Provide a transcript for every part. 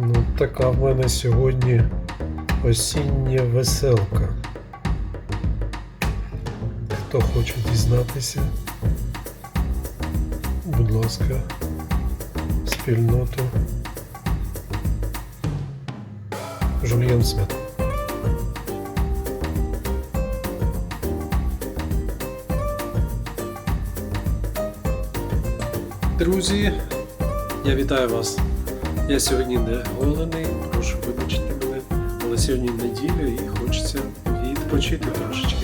Ну, така в мене сьогодні осіння веселка. Хто хоче дізнатися, будь ласка, спільноту. Жульєн Смит. Друзі, я вітаю вас. Я сьогодні не голений, прошу вибачити мене, але сьогодні неділя і хочеться відпочити трошечки.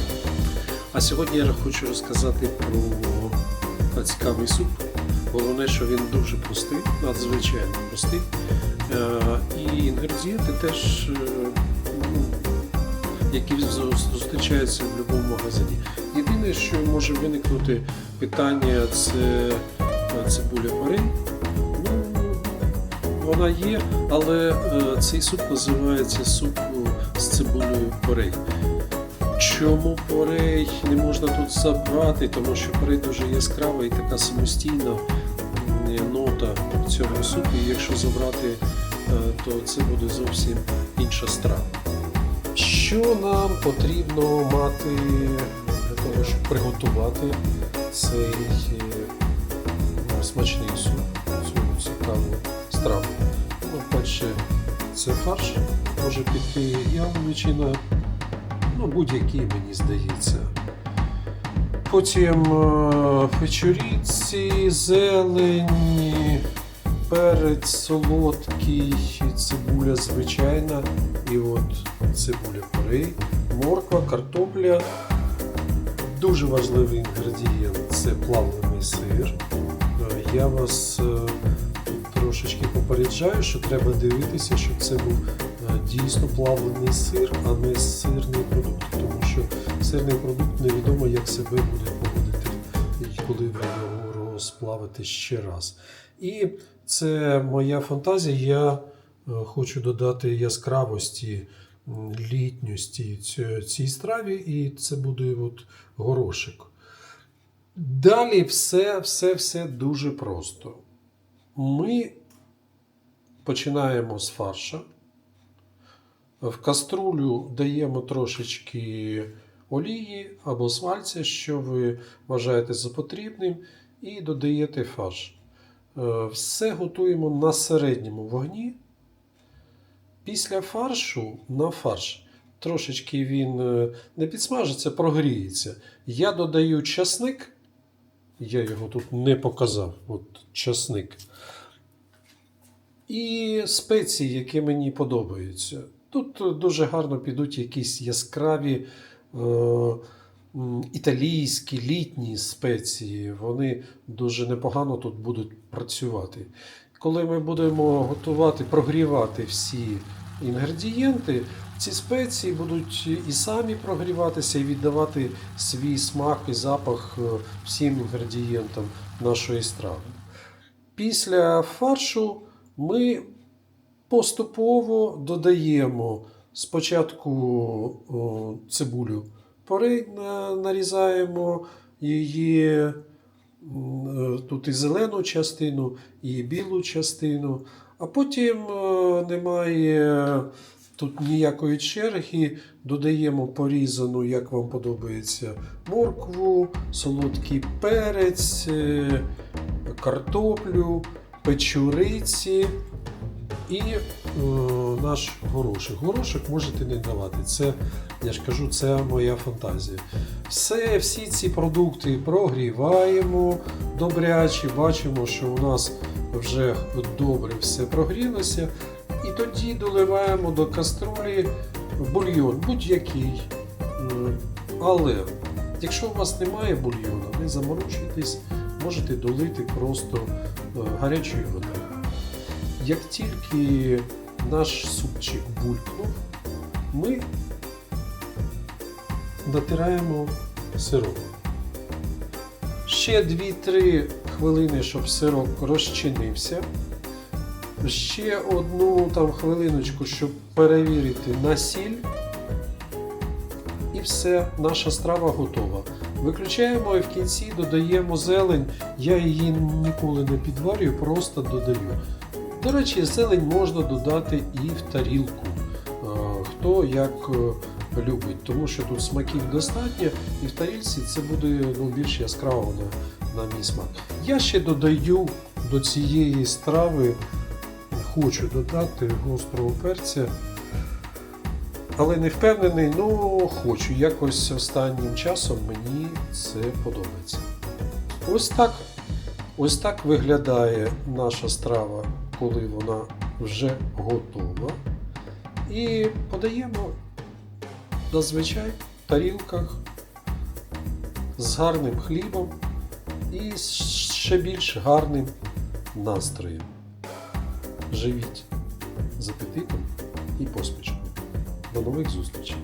А сьогодні я хочу розказати про цікавий суп. Головне, що він дуже простий, надзвичайно простий. Е, І інгредієнти теж, е, ну, які зустрічаються в будь-якому магазині. Єдине, що може виникнути питання, це е, цибуля порей. Вона є, але е, цей суп називається суп е, з цибулею порей. Чому порей не можна тут забрати? Тому що порей дуже яскрава і така самостійна нота в цьому супі. І якщо забрати, е, то це буде зовсім інша страва. Що нам потрібно мати для того, щоб приготувати цей е, смачний суп, цю цікаву страву? Ну, перше, це фарш, може піти яловичина, ну будь-який, мені здається. Потім е, печоріці, зелень, перець солодкий, цибуля звичайна, і от цибуля порей, морква, картопля. Дуже важливий інгредієнт це плавлений сир. Е, Я вас е, трошечки попереджаю, що треба дивитися, щоб це був е, дійсно плавлений сир, а не сирний продукт. Тому що сирний продукт невідомо, як себе буде поводити, коли ви його розплавите ще раз. І це моя фантазія. Я е, хочу додати яскравості, літньості цій страві, і це буде от горошик. Далі все, все, все дуже просто. Ми починаємо з фарша. В каструлю даємо трошечки олії або смальця, що ви вважаєте за потрібним, і додаєте фарш. Е, Все готуємо на середньому вогні. Після фаршу на фарш трошечки він е, не підсмажиться, прогріється. Я додаю часник. Я його тут не показав. От часник. І спеції, які мені подобаються. Тут е, дуже гарно підуть якісь яскраві е, італійські літні спеції. Вони дуже непогано тут будуть працювати. Коли ми будемо готувати, прогрівати всі інгредієнти, ці спеції будуть і самі прогріватися, і віддавати свій смак і запах е, всім інгредієнтам нашої страви. Після фаршу ми поступово додаємо спочатку цибулю порей нарізаємо її е, тут і зелену частину, і білу частину, а потім е, немає тут ніякої черги, додаємо порізану, як вам подобається, моркву, солодкий перець, е, картоплю, печуриці і е, наш горошок. Горошок можете не давати. Це, я ж кажу, це моя фантазія. Все, всі ці продукти прогріваємо добряче, бачимо, що у нас вже добре все прогрілося. І тоді доливаємо до каструлі бульйон, будь-який. Але якщо у вас немає бульйону, не заморочуйтесь, можете долити просто е, гарячою водою. Як тільки наш супчик булькнув, ми натираємо сироп. Ще 2-3 хвилини, щоб сироп розчинився. Ще одну там хвилиночку, щоб перевірити на сіль. І все, наша страва готова. Виключаємо і в кінці додаємо зелень. Я її ніколи не підварюю, просто додаю. До речі, зелень можна додати і в тарілку. Е, Хто як е, любить, тому що тут смаків достатньо, і в тарілці це буде ну, більш яскраво на, на мій смак. Я ще додаю до цієї страви, хочу додати гострого перця, але не впевнений, ну хочу. Якось останнім часом мені це подобається. Ось так. Ось так виглядає наша страва, коли вона вже готова. І подаємо зазвичай в тарілках з гарним хлібом і ще більш гарним настроєм. Живіть з апетитом і посмішкою. До нових зустрічей!